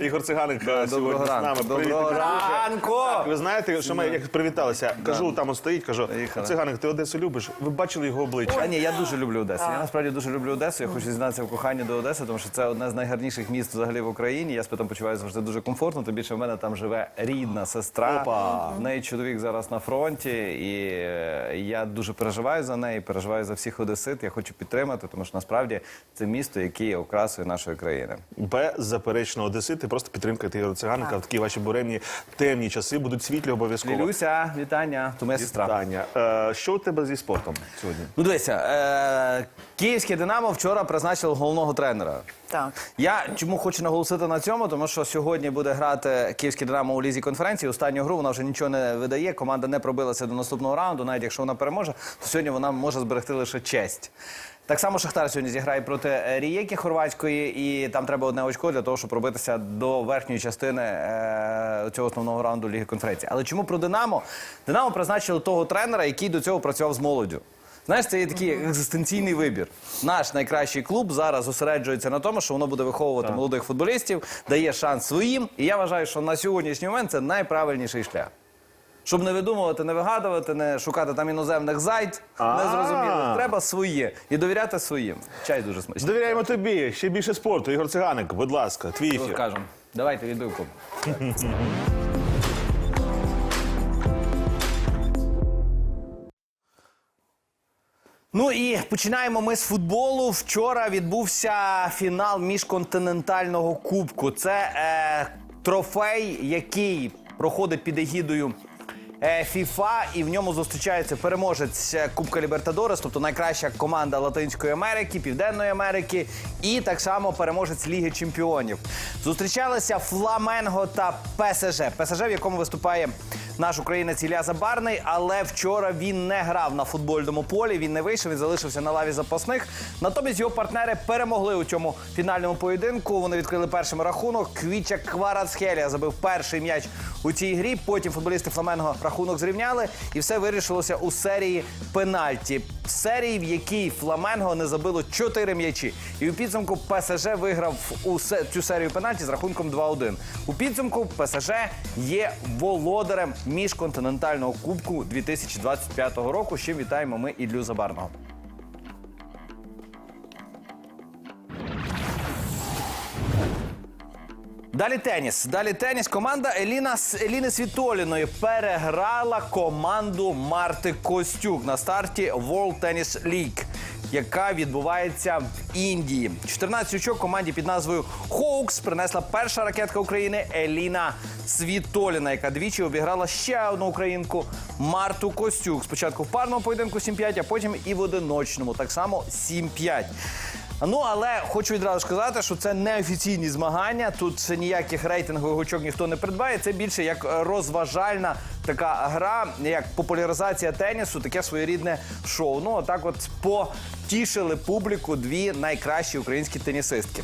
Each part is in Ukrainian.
Ігор Циганик е, сьогодні з нами. Привіт, Доброго ранку. Так, ви знаєте, що ми як привіталися? Кажу, там от стоїть, кажу, Поїхали. Циганик, ти Одесу любиш? Ви бачили його обличчя? А ні, я дуже люблю Одесу. Я насправді дуже люблю Одесу. Я хочу зізнатися в коханні до Одеси, тому що це одне з найгарніших міст взагалі в Україні. Я спитом почуваю завжди дуже комфортно. Тим більше в мене там живе рідна сестра. Опа. В неї чоловік зараз на фронті, і е, я дуже переживаю за неї, переживаю за всіх одесит. Я хочу підтримати, тому що насправді це місто, яке є окрасою нашої країни. Беззаперечно Одесити, просто підтримка Ігоря Циганика. В такі ваші буремні темні часи будуть світлі обов'язково. Лілюся, вітання, то моя сестра. Таня, е, що у тебе зі спортом сьогодні? Ну дивися, е, київське Динамо вчора призначило головного тренера. Так. Я чому хочу наголосити на цьому, тому що сьогодні буде грати київське Динамо у лізі конференції. Останню гру вона вже нічого не видає. Команда не пробилася до наступного раунду. Навіть якщо вона переможе, то сьогодні вона може зберегти лише честь. Так само Шахтар сьогодні зіграє проти е, Рієки хорватської, і там треба одне очко для того, щоб пробитися до верхньої частини е, цього основного раунду Ліги конференції. Але чому про Динамо? Динамо призначили того тренера, який до цього працював з молоддю. Знаєш, це є такий екзистенційний вибір. Наш найкращий клуб зараз зосереджується на тому, що воно буде виховувати молодих футболістів, дає шанс своїм. І я вважаю, що на сьогоднішній момент це найправильніший шлях. Щоб не видумувати, не вигадувати, не шукати там іноземних зайд, незрозумілих. Треба своє і довіряти своїм. Чай дуже смачний. Довіряємо тобі. Ще більше спорту. Ігор Циганик, будь ласка, твій ефір. скажемо? Давайте відбивку. Ну і починаємо ми з футболу. Вчора відбувся фінал міжконтинентального кубку. Це е, трофей, який проходить під егідою. Е, ФІФА, і в ньому зустрічається переможець е, Кубка Лібертадорес, тобто найкраща команда Латинської Америки, Південної Америки, і так само переможець Ліги Чемпіонів. Зустрічалися Фламенго та ПСЖ. ПСЖ, в якому виступає наш українець Ілля Забарний, але вчора він не грав на футбольному полі. Він не вийшов, він залишився на лаві запасних. Натомість його партнери перемогли у цьому фінальному поєдинку. Вони відкрили першим рахунок. Квіча Кварацхелія забив перший м'яч у цій грі. Потім футболісти Фламенго рахунок зрівняли, і все вирішилося у серії пенальті. Серії, в якій Фламенго не забило чотири м'ячі. І у підсумку ПСЖ виграв у цю серію пенальті з рахунком 2-1. У підсумку ПСЖ є володарем міжконтинентального кубку 2025 року. Чим вітаємо ми Іллю Забарного. Далі теніс. Далі теніс. Команда Еліна Еліни Світоліної переграла команду Марти Костюк на старті World Tennis League, яка відбувається в Індії. 14 очок команді під назвою Хоукс принесла перша ракетка України Еліна Світоліна, яка двічі обіграла ще одну українку Марту Костюк. Спочатку в парному поєдинку 7-5, а потім і в одиночному, так само 7-5. Ну але хочу відразу сказати, що це не офіційні змагання. Тут ніяких рейтингових очок ніхто не придбає. Це більше як розважальна така гра, як популяризація тенісу, таке своєрідне шоу. Ну отак, от потішили публіку дві найкращі українські тенісистки.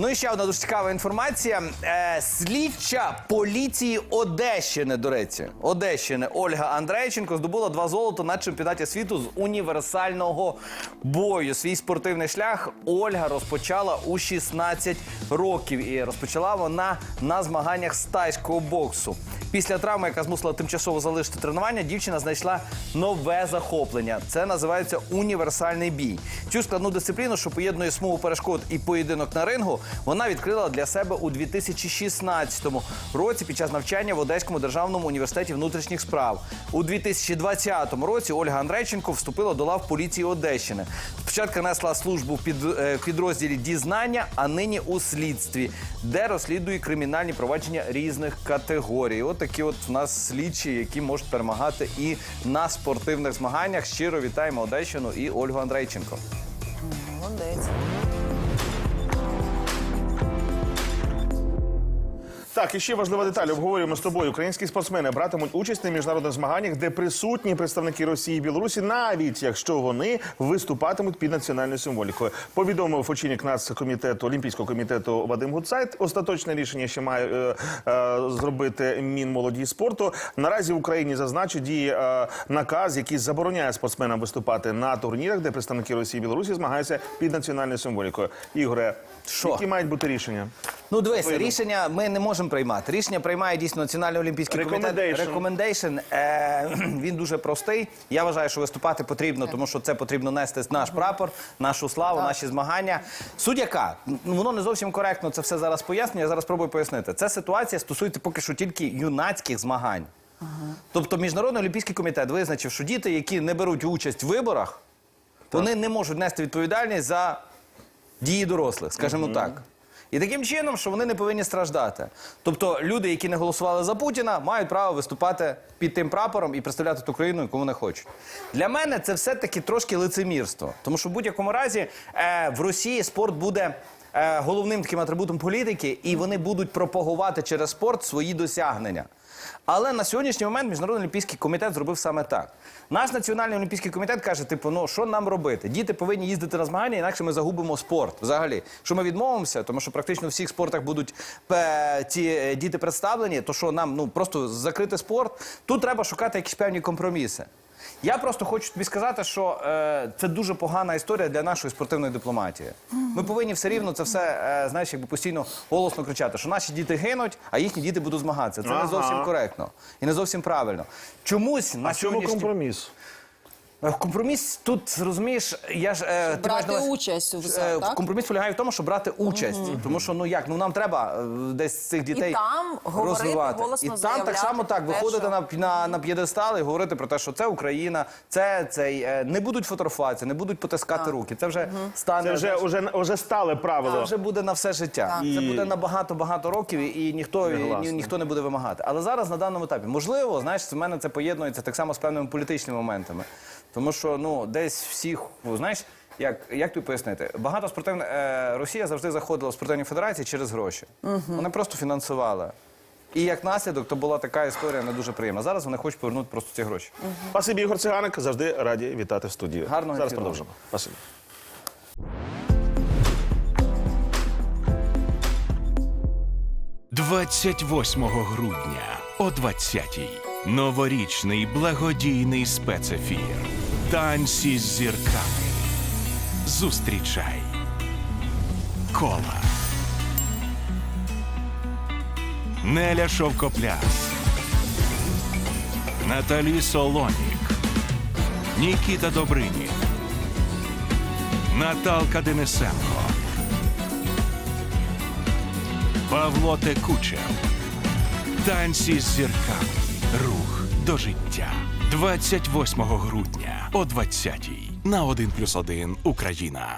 Ну і ще одна дуже цікава інформація. Е, слідча поліції Одещини, до речі, Одещини Ольга Андрейченко здобула два золота на чемпіонаті світу з універсального бою. Свій спортивний шлях Ольга розпочала у 16 років. І розпочала вона на змаганнях з тайського боксу. Після травми, яка змусила тимчасово залишити тренування, дівчина знайшла нове захоплення. Це називається універсальний бій. Цю складну дисципліну, що поєднує смугу перешкод і поєдинок на рингу, вона відкрила для себе у 2016 році під час навчання в Одеському державному університеті внутрішніх справ. У 2020 році Ольга Андрейченко вступила до лав поліції Одещини. Спочатку несла службу в під, е, підрозділі дізнання, а нині у слідстві, де розслідує кримінальні провадження різних категорій. От такі от у нас слідчі, які можуть перемагати і на спортивних змаганнях. Щиро вітаємо Одещину і Ольгу Андрейченко. Молодець. Так, і ще важлива деталь. Обговорюємо з тобою. Українські спортсмени братимуть участь на міжнародних змаганнях, де присутні представники Росії і Білорусі, навіть якщо вони виступатимуть під національною символікою. Повідомив очільник нацкомітету Олімпійського комітету Вадим Гуцайт. Остаточне рішення ще має е, е, зробити Мінмолоді спорту. Наразі в Україні зазначу діє е, наказ, який забороняє спортсменам виступати на турнірах, де представники Росії і Білорусі змагаються під національною символікою. Ігоре, Що? які мають бути рішення? Ну, дивися, рішення ми не можемо приймати. Рішення приймає дійсно Національний олімпійський комітет. Recommendation. Recommendation, е, він дуже простий. Я вважаю, що виступати потрібно, тому що це потрібно нести наш прапор, нашу славу, наші змагання. Суть яка? Ну, воно не зовсім коректно це все зараз пояснює. Я зараз спробую пояснити. Це ситуація стосується поки що тільки юнацьких змагань. Тобто Міжнародний олімпійський комітет визначив, що діти, які не беруть участь в виборах, вони не можуть нести відповідальність за дії дорослих, скажімо так. І таким чином, що вони не повинні страждати. Тобто люди, які не голосували за Путіна, мають право виступати під тим прапором і представляти ту країну, яку вони хочуть. Для мене це все-таки трошки лицемірство. Тому що в будь-якому разі е, в Росії спорт буде. Е, Головним таким атрибутом політики, і вони будуть пропагувати через спорт свої досягнення. Але на сьогоднішній момент Міжнародний олімпійський комітет зробив саме так. Наш національний олімпійський комітет каже: типу, ну що нам робити? Діти повинні їздити на змагання, інакше ми загубимо спорт. Взагалі, що ми відмовимося, тому що практично в всіх спортах будуть е, ці е, діти представлені. То що нам ну просто закрити спорт? Тут треба шукати якісь певні компроміси. Я просто хочу тобі сказати, що е, це дуже погана історія для нашої спортивної дипломатії. Ми повинні все рівно це все, е, знаєш, якби постійно голосно кричати, що наші діти гинуть, а їхні діти будуть змагатися. Це Ага. не зовсім коректно і не зовсім правильно. Чомусь на А чому сьогоднішній компроміс? Е, Компроміс тут розумієш, я ж е, ти маєш брати на увазі- участь у Е, так? Компроміс полягає в тому, щоб брати участь, тому що ну як ну нам треба е, десь цих дітей там говорити, розвивати. голосно і там так заявляти само так те, виходити що- на, на, на п'єдестал і говорити про те, що це Україна, це цей е, не будуть фотографуватися, не будуть потискати руки. Це вже стане Це вже, знаєш, вже, вже стале правило. це вже буде на все життя. Це буде на багато багато років, і ніхто ні, ніхто не буде вимагати. Але зараз на даному етапі, можливо, знаєш, в мене це поєднується так само з певними політичними моментами. Тому що ну десь всіх, знаєш. Як, як тобі пояснити? Багато спортивних е, Росія завжди заходила в спортивні федерації через гроші. Вони просто фінансували. І як наслідок, то була така історія не дуже приємна. Зараз вони хочуть повернути просто ці гроші. Спасибі, Ігор Циганик. Завжди раді вітати в студії. Гарного Зараз ефіру. продовжимо. Спасибі. – 28 грудня о 20-й. Новорічний благодійний спецефір. Танці з зірками. Зустрічай. Кола. Неля Шовкопляс. Наталі Солонік. Нікіта Добринін. Наталка Денисенко. Павло Текучев. Танці з зірками. Рух до життя. 28 грудня о 20-й на 1+,1 Україна.